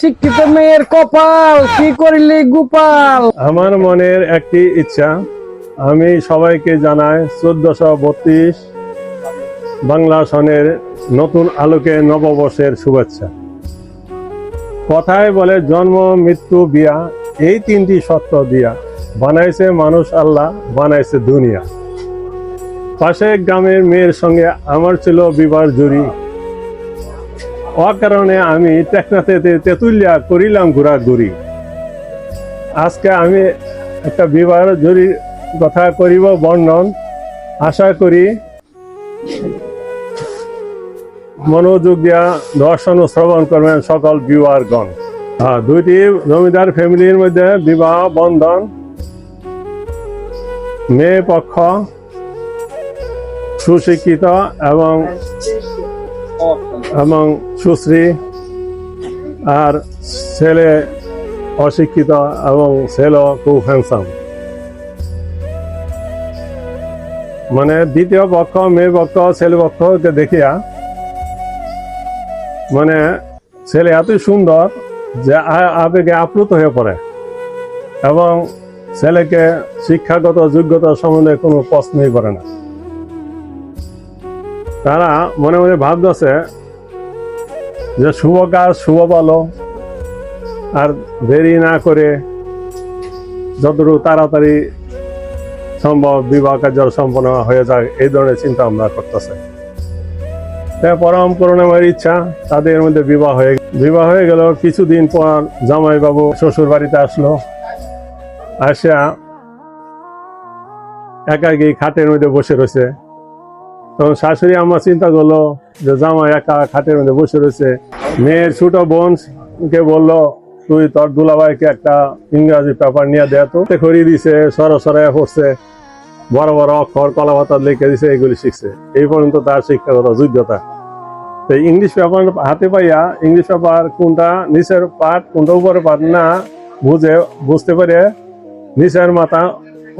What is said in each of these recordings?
শিক্ষিত মেয়ের কপাল, কি করিলি গোপাল? আমার মনের একটি ইচ্ছা, আমি সবাইকে জানাই চোদ্দশো বত্রিশ বাংলা সনের নতুন আলোকে নববর্ষের শুভেচ্ছা। কথায় বলে জন্ম, মৃত্যু, বিয়া, এই তিনটি সত্য দিয়া বানাইছে মানুষ আল্লাহ, বানাইছে দুনিয়া। পাশে গ্রামের মেয়ের সঙ্গে আমার ছিল বিবার জুড়ি। অকারণে আমি টেকনাতে তেতুলিয়া করিলাম ঘোরাঘুরি। আজকে আমি একটা বিবাহ জরি কথা করিব বর্ণন, আশা করি মনোযোগ দিয়া দর্শন ও শ্রবণ করবেন সকল বিবাহগণ হ্যাঁ দুইটি জমিদার ফ্যামিলির মধ্যে বিবাহ বন্ধন, মেয়ে পক্ষ সুশিক্ষিত এবং এবং সুশ্রী আর ছেলে অশিক্ষিত এবং ছেলে খুব হ্যান্ডসাম মানে দ্বিতীয় পক্ষ, মেয়ে পক্ষ, ছেলে পক্ষকে দেখিয়া মানে ছেলে এতই সুন্দর যে আবেগে আপ্লুত হয়ে পড়ে এবং ছেলেকে শিক্ষাগত যোগ্যতা সম্বন্ধে কোনো প্রশ্নই করে না। তারা মনে মনে ভাবতেছে যে শুভ কাজ, শুভ বলো আর দেরি না করে যতটুকু তাড়াতাড়ি সম্ভব বিবাহ কার্য সম্পন্ন হয়ে যায়, এই ধরনের চিন্তা আমরা করতেছে। পরম করুণাময়ের ইচ্ছা, তাদের মধ্যে বিবাহ হয়ে বিবাহ হয়ে গেল, কিছুদিন পর জামাইবাবু শ্বশুর বাড়িতে আসলো। আসিয়া একাকি খাটের মধ্যে বসে রয়েছে। তখন শাশুড়ি আমার চিন্তা করল যে জামা একা খাটের মধ্যে বসে রয়েছে। মেয়ের ছোট বোনকে বলল, তুই তোর দুলাভাইকে একটা ইংরাজি পেপার নিয়ে দেয় তো। করিয়ে দিছে সর সরাই পড়ছে। বড় বড় অক্ষর কলা পাতা লিখে দিছে এগুলি শিখছে। এই পর্যন্ত তার শিক্ষাগত যোগ্যতা। তো ইংলিশ পেপার হাতে পাইয়া ইংলিশ পেপার কোনটা নিচের পাঠ কোনটা উপরে পাঠ না বুঝে, বুঝতে পারে নিচের মাথা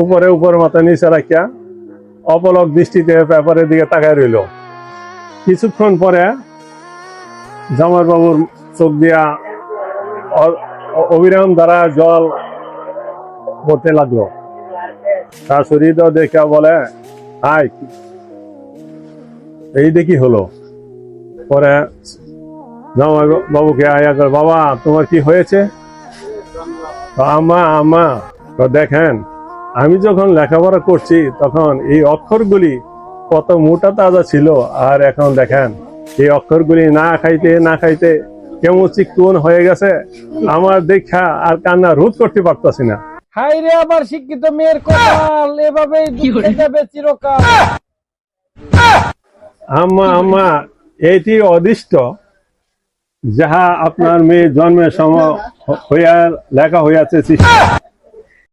উপরে, উপরের মাথা নিচে রাখিয়া অপলক দৃষ্টিতে পেপারের দিকে তাকায় রইল। কিছুক্ষণ পরে জামার বাবুর চোখ দিয়া অবিরাম দ্বারা জল পড়তে লাগল। তার শরীর দেখে বলে হাই এই দেখি হলো? পরে জামাই বাবুকে আয়া করে বাবা, তোমার কি হয়েছে? তো আমা আম্মা তো দেখেন আমি যখন লেখাপড়া করছি তখন এই অক্ষরগুলি কত মোটা তাজা ছিল আর এখন দেখেন এই অক্ষরগুলি না খাইতে না খাইতে কেমন চিকন হয়ে গেছে আমার দেখা আর কান্না রোধ করতে পারতাছি না। হাই রে আবার শিক্ষিত মেয়ের কপাল এভাবেই দুঃখে যাবে চিরকাল। আম্মা আম্মা এটি অদৃষ্ট যাহা আপনার মেয়ে জন্মের সময় হইয়া লেখা হইয়াছে সৃষ্টি।